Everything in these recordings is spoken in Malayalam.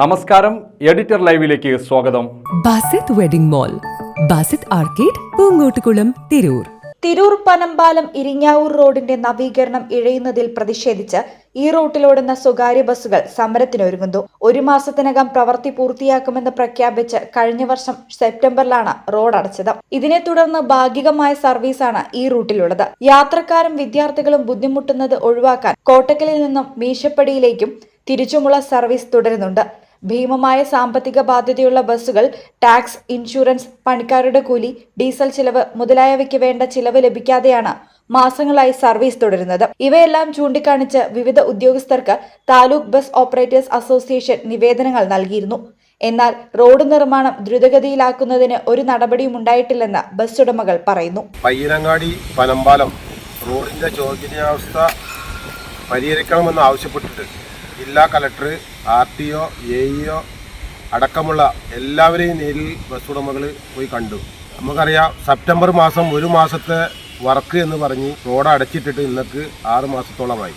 നമസ്കാരം എഡിറ്റർ ലൈവിലേക്ക് സ്വാഗതം. Basith wedding mall Basith arcade Poongottukulam Tirur. Tirur Panambalam Iringavur റോഡിന്റെ നവീകരണം ഇഴയുന്നതിൽ പ്രതിഷേധിച്ച് ഈ റൂട്ടിലോടുന്ന സ്വകാര്യ ബസ്സുകൾ സമരത്തിനൊരുങ്ങുന്നു. ഒരു മാസത്തിനകം പ്രവൃത്തി പൂർത്തിയാക്കുമെന്ന് പ്രഖ്യാപിച്ച് കഴിഞ്ഞ വർഷം സെപ്റ്റംബറിലാണ് റോഡ് അടച്ചത്. ഇതിനെ തുടർന്ന് ഭാഗികമായ സർവീസാണ് ഈ റൂട്ടിലുള്ളത്. യാത്രക്കാരും വിദ്യാർത്ഥികളും ബുദ്ധിമുട്ടുന്നത് ഒഴിവാക്കാൻ കോട്ടക്കലിൽ നിന്നും മീശപ്പടിയിലേക്കും തിരിച്ചുമുള്ള സർവീസ് തുടരുന്നുണ്ട്. ഭീമമായ സാമ്പത്തിക ബാധ്യതയുള്ള ബസ്സുകൾ ടാക്സ് ഇൻഷുറൻസ് പണിക്കാരുടെ കൂലി ഡീസൽ ചിലവ് മുതലായവയ്ക്ക് വേണ്ട ചിലവ് ലഭിക്കാതെയാണ് മാസങ്ങളായി സർവീസ് തുടരുന്നത്. ഇവയെല്ലാം ചൂണ്ടിക്കാണിച്ച് വിവിധ ഉദ്യോഗസ്ഥർക്ക് താലൂക്ക് ബസ് ഓപ്പറേറ്റേഴ്സ് അസോസിയേഷൻ നിവേദനങ്ങൾ നൽകിയിരുന്നു. എന്നാൽ റോഡ് നിർമ്മാണം ദ്രുതഗതിയിലാക്കുന്നതിന് ഒരു നടപടിയും ഉണ്ടായിട്ടില്ലെന്ന് ബസ് ഉടമകൾ പറയുന്നു. പയ്യനങ്ങാടി പനമ്പാലം റോഡിന്റെ ശോചനീയാവസ്ഥ പരിഹരിക്കണമെന്ന് ആവശ്യപ്പെട്ടിട്ട് ജില്ലാ collector R T O A EO അടക്കമുള്ള എല്ലാവരെയും നേരിൽ ബസ് ഉടമകൾ പോയി കണ്ടു. നമുക്കറിയാം സെപ്റ്റംബർ മാസം ഒരു മാസത്തെ വർക്ക് എന്ന് പറഞ്ഞ് റോഡ് അടച്ചിട്ടിട്ട് ഇന്നക്ക് ആറ് മാസത്തോളമായി.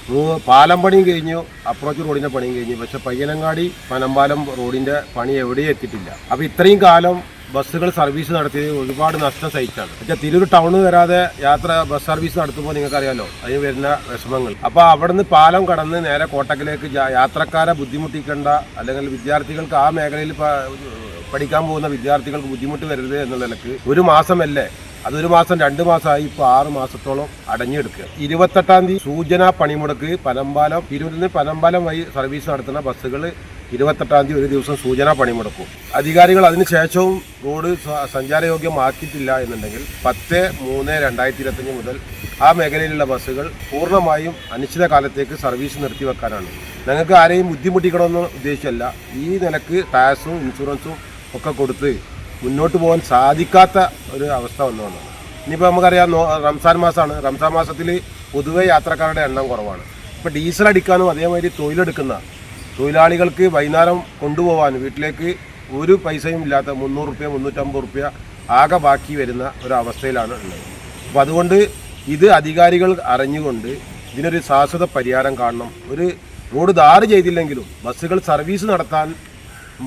പാലം പണിയും കഴിഞ്ഞു അപ്രോച്ച് റോഡിന്റെ പണിയും കഴിഞ്ഞു. പക്ഷെ പയ്യനങ്ങാടി പനമ്പാലം റോഡിന്റെ പണി എവിടെയും എത്തിയിട്ടില്ല. അപ്പൊ ഇത്രയും കാലം ബസ്സുകൾ സർവീസ് നടത്തിയത് ഒരുപാട് നഷ്ടം സഹിച്ചാണ്. പക്ഷേ തിരൂർ ടൗണിൽ വരാതെ യാത്ര ബസ് സർവീസ് നടത്തുമ്പോൾ നിങ്ങൾക്കറിയാലോ അതിന് വരുന്ന വിഷമങ്ങൾ. അപ്പോൾ അവിടുന്ന് പാലം കടന്ന് നേരെ കോട്ടക്കിലേക്ക് യാത്രക്കാരെ ബുദ്ധിമുട്ടിക്കേണ്ട അല്ലെങ്കിൽ വിദ്യാർത്ഥികൾക്ക് ആ മേഖലയിൽ പഠിക്കാൻ പോകുന്ന വിദ്യാർത്ഥികൾക്ക് ബുദ്ധിമുട്ട് വരരുത് എന്നുള്ള നിലയ്ക്ക് ഒരു മാസമല്ലേ അതൊരു മാസം രണ്ട് മാസമായി ഇപ്പോൾ ആറ് മാസത്തോളം അടഞ്ഞെടുക്കുക. ഇരുപത്തെട്ടാം തീയതി സൂചന പണിമുടക്ക് പനമ്പാലം തിരൂരിൽ നിന്ന് പനമ്പാലം വഴി സർവീസ് നടത്തുന്ന ബസ്സുകൾ ഇരുപത്തെട്ടാം തീയതി ഒരു ദിവസം സൂചന പണിമുടക്കും. അധികാരികൾ അതിനുശേഷവും റോഡ് സഞ്ചാരയോഗ്യം സഞ്ചാരയോഗ്യമാക്കിയിട്ടില്ല എന്നുണ്ടെങ്കിൽ പത്ത് മൂന്ന് രണ്ടായിരത്തി ഇരുപത്തഞ്ച് മുതൽ ആ മേഖലയിലുള്ള ബസ്സുകൾ പൂർണമായും അനിശ്ചിത കാലത്തേക്ക് സർവീസ് നിർത്തിവെക്കാനാണ്. ഞങ്ങൾക്ക് ആരെയും ബുദ്ധിമുട്ടിക്കണമെന്ന് ഉദ്ദേശിച്ചല്ല ഈ നിലയ്ക്ക് ടാക്സും ഇൻഷുറൻസും ഒക്കെ കൊടുത്ത് മുന്നോട്ട് പോകാൻ സാധിക്കാത്ത ഒരു അവസ്ഥ വന്നതാണ്. ഇനിയിപ്പോൾ നമുക്കറിയാം റംസാൻ മാസമാണ് റംസാൻ മാസത്തിൽ പൊതുവെ യാത്രക്കാരുടെ എണ്ണം കുറവാണ്. ഇപ്പോൾ ഡീസൽ അടിക്കാനും അതേമാതിരി തൊഴിലെടുക്കുന്ന തൊഴിലാളികൾക്ക് വൈകുന്നേരം കൊണ്ടുപോകാൻ വീട്ടിലേക്ക് ഒരു പൈസയും ഇല്ലാത്ത മുന്നൂറ് റുപ്യ മുന്നൂറ്റമ്പത് റുപ്യ ആകെ ബാക്കി വരുന്ന ഒരവസ്ഥയിലാണ് ഉള്ളത്. അപ്പോൾ അതുകൊണ്ട് ഇത് അധികാരികൾ അറിഞ്ഞുകൊണ്ട് ഇതിനൊരു ശാശ്വത പരിഹാരം കാണണം. ഒരു റോഡ് ധാറ് ചെയ്തില്ലെങ്കിലും ബസ്സുകൾ സർവീസ് നടത്താൻ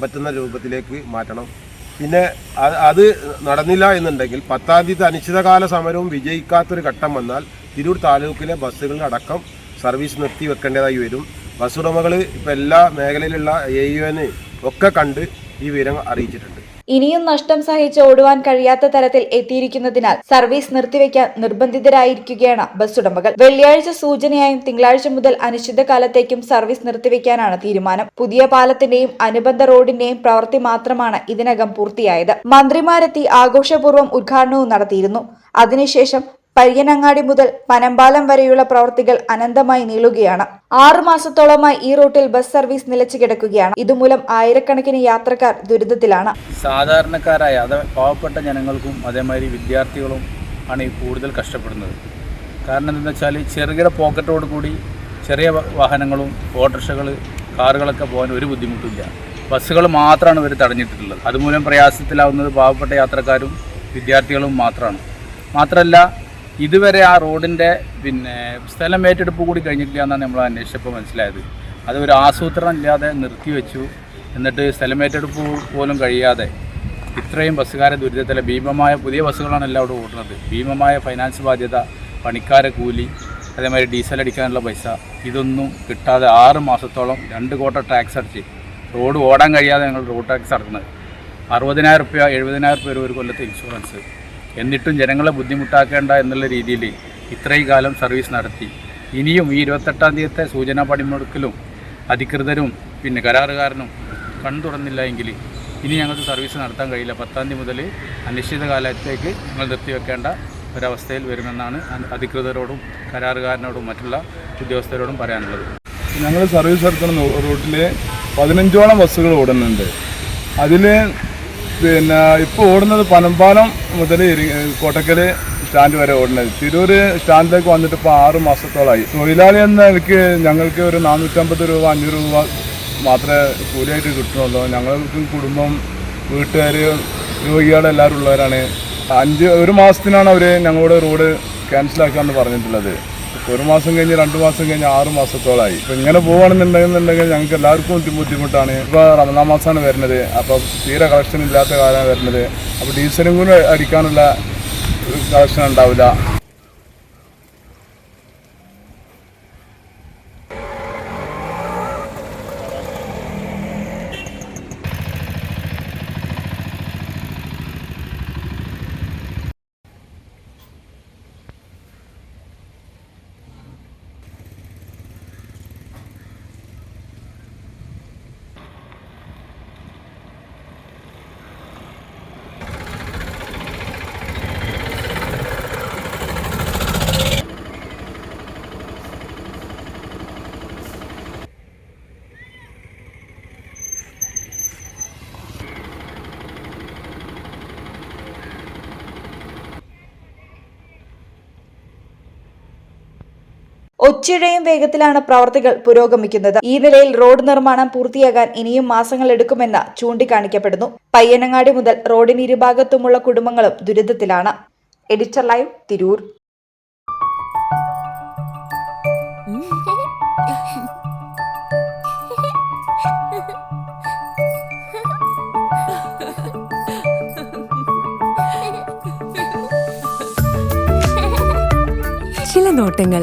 പറ്റുന്ന രൂപത്തിലേക്ക് മാറ്റണം. പിന്നെ അത് നടന്നില്ല എന്നുണ്ടെങ്കിൽ പത്താം തീയതി അനിശ്ചിതകാല സമരവും വിജയിക്കാത്തൊരു ഘട്ടം വന്നാൽ തിരൂർ താലൂക്കിലെ ബസ്സുകളിലടക്കം സർവീസ് നിർത്തി വെക്കേണ്ടതായി വരും. ബസ് ഉടമകൾ ഇപ്പോൾ എല്ലാ മേഖലയിലുള്ള എ യു ഒക്കെ കണ്ട് ഈ വിവരം അറിയിച്ചിട്ടുണ്ട്. ഇനിയും നഷ്ടം സഹിച്ച് ഓടുവാൻ കഴിയാത്ത തരത്തിൽ എത്തിയിരിക്കുന്നതിനാൽ സർവീസ് നിർത്തിവെക്കാൻ നിർബന്ധിതരായിരിക്കുകയാണ് ബസ് ഉടമകൾ വെള്ളിയാഴ്ച സൂചനയായും തിങ്കളാഴ്ച മുതൽ അനിശ്ചിതകാലത്തേക്കും സർവീസ് നിർത്തിവെക്കാനാണ് തീരുമാനം. പുതിയ പാലത്തിന്റെയും അനുബന്ധ റോഡിന്റെയും പ്രവൃത്തി മാത്രമാണ് ഇതിനകം പൂർത്തിയായത്. മന്ത്രിമാരെത്തി ആഘോഷപൂർവം ഉദ്ഘാടനവും നടത്തിയിരുന്നു. അതിനുശേഷം പയ്യനങ്ങാടി മുതൽ പനമ്പാലം വരെയുള്ള പ്രവൃത്തികൾ അനന്തമായി നീളുകയാണ്. ആറു മാസത്തോളമായി ഈ റൂട്ടിൽ ബസ് സർവീസ് നിലച്ചു കിടക്കുകയാണ്. ഇതുമൂലം ആയിരക്കണക്കിന് യാത്രക്കാർ ദുരിതത്തിലാണ്. സാധാരണക്കാരായ പാവപ്പെട്ട ജനങ്ങൾക്കും അതേമാതിരി വിദ്യാർത്ഥികളും ആണ് ഈ കൂടുതൽ കഷ്ടപ്പെടുന്നത്. കാരണം എന്താണെന്ന് വെച്ചാൽ ചെറുകിട പോക്കറ്റോട് കൂടി ചെറിയ വാഹനങ്ങളും ഓട്ടോറിക്ഷകൾ കാറുകളൊക്കെ പോകാൻ ഒരു ബുദ്ധിമുട്ടില്ല. ബസ്സുകൾ മാത്രമാണ് ഇവർ തടഞ്ഞിട്ടുള്ളത്. അതുമൂലം പ്രയാസത്തിലാവുന്നത് പാവപ്പെട്ട യാത്രക്കാരും വിദ്യാർത്ഥികളും മാത്രമാണ് മാത്രമല്ല ഇതുവരെ ആ റോഡിന്റെ പിന്നെ സ്ഥലം ഏറ്റെടുപ്പ് കൂടി കഴിഞ്ഞിട്ടില്ല എന്നാണ് നമ്മൾ അന്വേഷിച്ചപ്പോൾ മനസ്സിലായത്. അത് ഒരു ആസൂത്രണം ഇല്ലാതെ നിർത്തിവെച്ചു എന്നിട്ട് സ്ഥലം ഏറ്റെടുപ്പ് പോലും കഴിയാതെ ഇത്രയും ബസ്സുകാരെ ദുരിതത്തിലെ ഭീമമായ പുതിയ ബസ്സുകളാണ് എല്ലാം അവിടെ ഓടുന്നത്. ഭീമമായ ഫൈനാൻസ് ബാധ്യത പണിക്കാര കൂലി അതേമാതിരി ഡീസൽ അടിക്കാനുള്ള പൈസ ഇതൊന്നും കിട്ടാതെ ആറ് മാസത്തോളം രണ്ട് കോട്ട ടാക്സ് അടച്ച് റോഡ് ഓടാൻ കഴിയാതെ ഞങ്ങൾ റോഡ് ടാക്സ് അടക്കുന്നത്. അറുപതിനായിരം റുപ്യ എഴുപതിനായിരം റുപ്യ ഒരു കൊല്ലത്തെ ഇൻഷുറൻസ്. എന്നിട്ടും ജനങ്ങളെ ബുദ്ധിമുട്ടാക്കേണ്ട എന്നുള്ള രീതിയിൽ ഇത്രയും കാലം സർവീസ് നടത്തി. ഇനിയും ഈ ഇരുപത്തെട്ടാം തീയതിത്തെ സൂചനാ പണിമുടക്കിലും അധികൃതരും പിന്നെ കരാറുകാരനും കണ്ണു തുറന്നില്ല എങ്കിൽ ഇനി ഞങ്ങൾക്ക് സർവീസ് നടത്താൻ കഴിയില്ല. പത്താം തീയതി മുതൽ അനിശ്ചിത കാലത്തേക്ക് ഞങ്ങൾ നിർത്തിവെക്കേണ്ട ഒരവസ്ഥയിൽ വരുമെന്നാണ് അധികൃതരോടും കരാറുകാരനോടും മറ്റുള്ള ഉദ്യോഗസ്ഥരോടും പറയാനുള്ളത്. ഞങ്ങൾ സർവീസ് നടത്തുന്ന റൂട്ടിൽ പതിനഞ്ചോളം ബസ്സുകൾ ഓടുന്നുണ്ട്. അതിൽ പിന്നെ ഇപ്പോൾ ഓടുന്നത് പനമ്പാലം മുതൽ കോട്ടക്കൽ സ്റ്റാൻഡ് വരെ ഓടുന്നത്. തിരൂർ സ്റ്റാൻഡിലേക്ക് വന്നിട്ട് ഇപ്പോൾ ആറ് മാസത്തോളമായി തൊഴിലാളി എന്ന നിലയ്ക്ക് ഞങ്ങൾക്ക് ഒരു നാനൂറ്റമ്പത് രൂപ അഞ്ഞൂറ് രൂപ മാത്രമേ കൂലിയായിട്ട് കിട്ടുന്നുള്ളൂ. ഞങ്ങൾക്കും കുടുംബം വീട്ടുകാർ രോഗികളെല്ലാവരും ഉള്ളവരാണ്. അഞ്ച് ഒരു മാസത്തിനാണ് അവർ ഞങ്ങളുടെ റോഡ് ക്യാൻസലാക്കാമെന്ന് പറഞ്ഞിട്ടുള്ളത്. ഒരു മാസം കഴിഞ്ഞ് രണ്ട് മാസം കഴിഞ്ഞ് ആറ് മാസത്തോളമായി ഇപ്പൊ ഇങ്ങനെ പോവുകയാണെന്നുണ്ടെന്നുണ്ടെങ്കിൽ ഞങ്ങൾക്ക് എല്ലാവർക്കും ബുദ്ധി- ബുദ്ധിമുട്ടാണ്. ഇപ്പൊ റമദാ മാസമാണ് വരുന്നത്. അപ്പൊ തീരെ കളക്ഷൻ ഇല്ലാത്ത കാലമാണ് വരുന്നത്. അപ്പോൾ ഡീസലും കൂടെ അടിക്കാനുള്ള കളക്ഷൻ ഉണ്ടാവില്ല. ഒച്ചിഴയും വേഗത്തിലാണ് പ്രവർത്തികൾ പുരോഗമിക്കുന്നത്. ഈ നിലയിൽ റോഡ് നിർമ്മാണം പൂർത്തിയാകാൻ ഇനിയും മാസങ്ങൾ എടുക്കുമെന്ന് ചൂണ്ടിക്കാണിക്കപ്പെടുന്നു. പയ്യനങ്ങാടി മുതൽ റോഡിന് ഇരുഭാഗത്തുമുള്ള കുടുംബങ്ങളും ദുരിതത്തിലാണ്. Editor live Tirur. ചില നോട്ടങ്ങൾ